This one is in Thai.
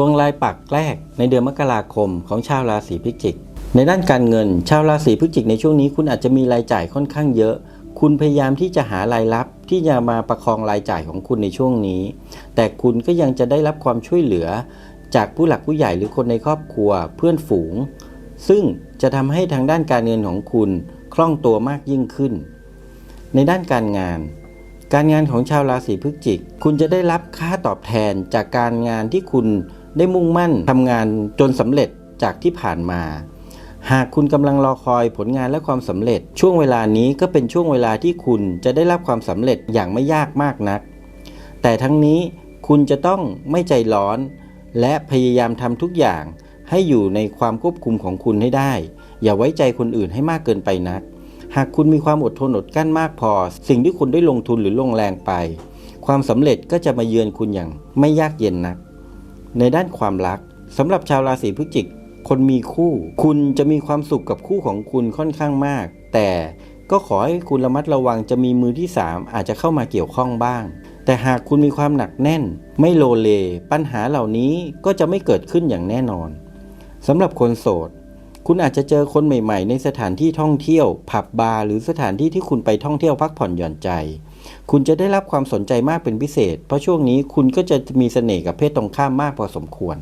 วงลายปักแรกในเดือนมกราคมของชาวราศีพิจิก ในด้านการเงิน ชาวราศีพฤศจิกในช่วงนี้คุณอาจจะมีรายจ่ายค่อนข้างเยอะ คุณพยายามที่จะหารายรับที่จะมาประคองรายจ่ายของคุณในช่วงนี้ แต่คุณก็ยังจะได้รับความช่วยเหลือ จากผู้หลักผู้ใหญ่หรือคนในครอบครัวเพื่อนฝูง ซึ่งจะทำให้ทางด้านการเงินของคุณคล่องตัวมากยิ่งขึ้น ในด้านการงานการงานของชาวราศีพฤศจิก คุณจะได้รับค่าตอบแทนจากการงานที่คุณ ได้มุ่งมั่นทำงานจนสำเร็จจากที่ผ่านมา หากคุณกำลังรอคอยผลงานและความสำเร็จ ช่วงเวลานี้ก็เป็นช่วงเวลาที่คุณจะได้รับความสำเร็จอย่างไม่ยากมากนัก แต่ทั้งนี้คุณจะต้องไม่ใจร้อน และพยายามทำทุกอย่างให้อยู่ในความควบคุมของคุณให้ได้ อย่าไว้ใจคนอื่นให้มากเกินไปนัก หากคุณมีความอดทนอดกลั้นมากพอ สิ่งที่คุณได้ลงทุนหรือลงแรงไป ความสำเร็จก็จะมาเยือนคุณอย่างไม่ยากเย็นนัก ในด้านความรักสำหรับชาวราศีพฤศจิก คนมีคู่ คุณจะมีความสุขกับคู่ของคุณค่อนข้างมาก แต่ก็ขอให้คุณระมัดระวังจะมีมือที่ 3 อาจจะเข้ามาเกี่ยวข้องบ้าง แต่หากคุณมีความหนักแน่น ไม่โลเล ปัญหาเหล่านี้ก็จะไม่เกิดขึ้นอย่างแน่นอนสำหรับคนโสด คุณอาจจะเจอคนใหม่ๆ ในสถานที่ท่องเที่ยว ผับบาร์หรือสถานที่ที่คุณไปท่องเที่ยวพักผ่อนหย่อนใจ คุณจะได้รับความสนใจมากเป็นพิเศษ เพราะช่วงนี้คุณก็จะมีเสน่ห์กับเพศตรงข้ามมากพอสมควร